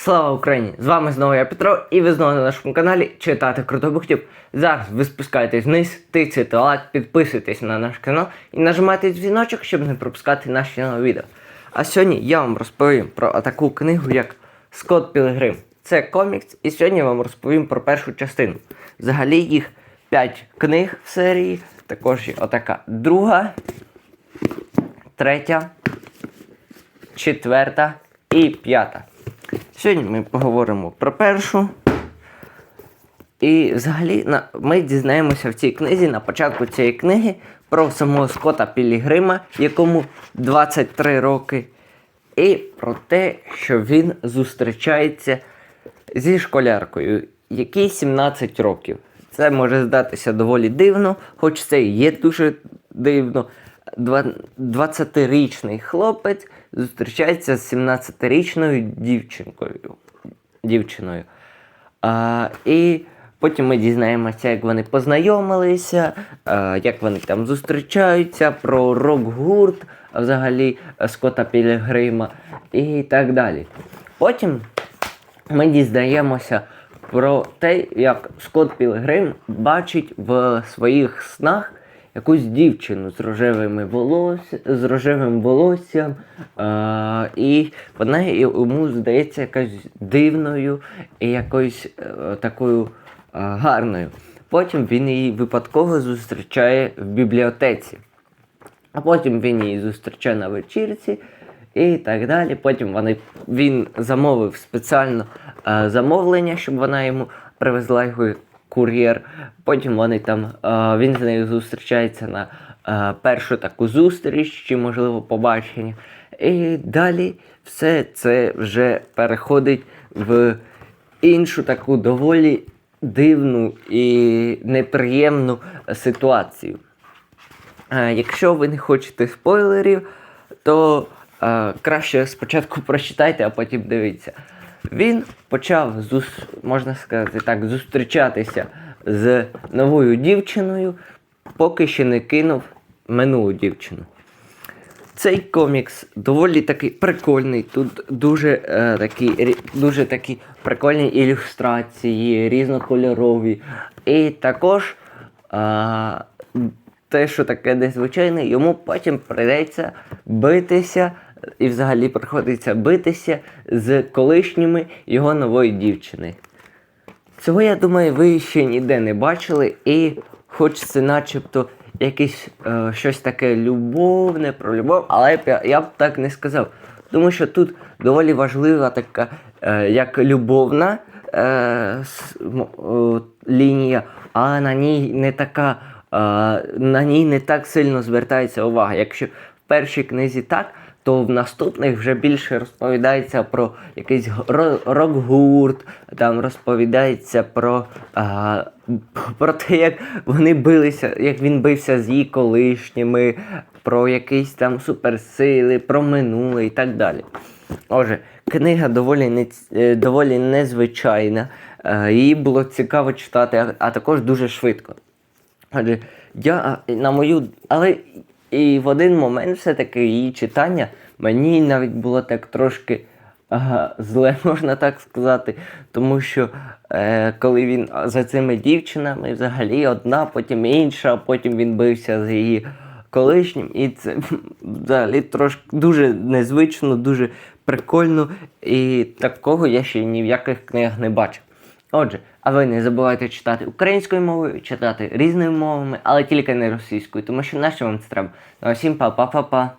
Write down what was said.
Слава Україні! З вами знову я Петро, і ви знову на нашому каналі читати Круто Бухтів. Зараз ви спускаєтесь вниз, тицяйте лайк, підписуйтесь на наш канал і нажимайте дзвіночок, щоб не пропускати наші нові відео. А сьогодні я вам розповім про таку книгу, як Скотт Пілгрим. Це комікс, і сьогодні я вам розповім про першу частину. Взагалі їх 5 книг в серії, також є отака друга, третя, четверта і п'ята. Сьогодні ми поговоримо про першу. І взагалі ми дізнаємося в цій книзі на початку цієї книги про самого Скотта Пілігрима, якому 23 роки, і про те, що він зустрічається зі школяркою, якій 17 років. Це може здатися доволі дивно, хоч це і є дуже дивно. Два- 20-річний хлопець зустрічається з 17-річною дівчинкою. дівчиною. А, і потім ми дізнаємося, як вони познайомилися, а, як вони там зустрічаються, про рок-гурт, взагалі е, Скотта Пілігрима і так далі. Потім ми дізнаємося про те, як Скотт Пілгрим бачить в своїх снах якусь дівчину з рожевими волос... з рожевим волоссям, е- і вона йому здається якась дивною і якоюсь е- такою е- гарною. Потім він її випадково зустрічає в бібліотеці. А потім він її зустрічає на вечірці і так далі. Потім вони, він замовив спеціально е, замовлення, щоб вона йому привезла його кур'єр. Потім вони там, е, він з нею зустрічається на е, першу таку зустріч чи, можливо, побачення. І далі все це вже переходить в іншу таку доволі дивну і неприємну ситуацію. Е, Якщо ви не хочете спойлерів, то краще спочатку прочитайте, а потім дивіться. Він почав зус, можна сказати так, зустрічатися з новою дівчиною, поки ще не кинув минулу дівчину. Цей комікс доволі такий прикольний. Тут дуже, е, такі, дуже такі прикольні ілюстрації, різнокольорові. І також е, те, що таке незвичайне, йому потім прийдеться битися, і взагалі приходиться битися з колишніми його нової дівчини. Цього, я думаю, ви ще ніде не бачили, і хоч це начебто якесь е, щось таке любовне про любов, але я, я б так не сказав. Тому що тут доволі важлива така, е, як любовна е, с- о, лінія, але на ній не така, е, на ній не так сильно звертається увага. Якщо в першій книзі так, то в наступних вже більше розповідається про якийсь ро- рок-гурт, там розповідається про, а, про те, як вони билися, як він бився з її колишніми, про якісь там суперсили, про минуле і так далі. Отже, книга доволі, не, е, доволі незвичайна, е, її було цікаво читати, а, також дуже швидко. Адже я на мою. Але і в один момент все-таки її читання мені навіть було так трошки ага, зле, можна так сказати. Тому що е, коли він за цими дівчинами взагалі одна, потім інша, потім він бився з її колишнім, і це взагалі трошки дуже незвично, дуже прикольно. І такого я ще ні в яких книгах не бачив. Отже, а ви не забувайте читати українською мовою, читати різними мовами, але тільки не російською, тому що нащо вам це треба. Ну а всім па-па-па-па.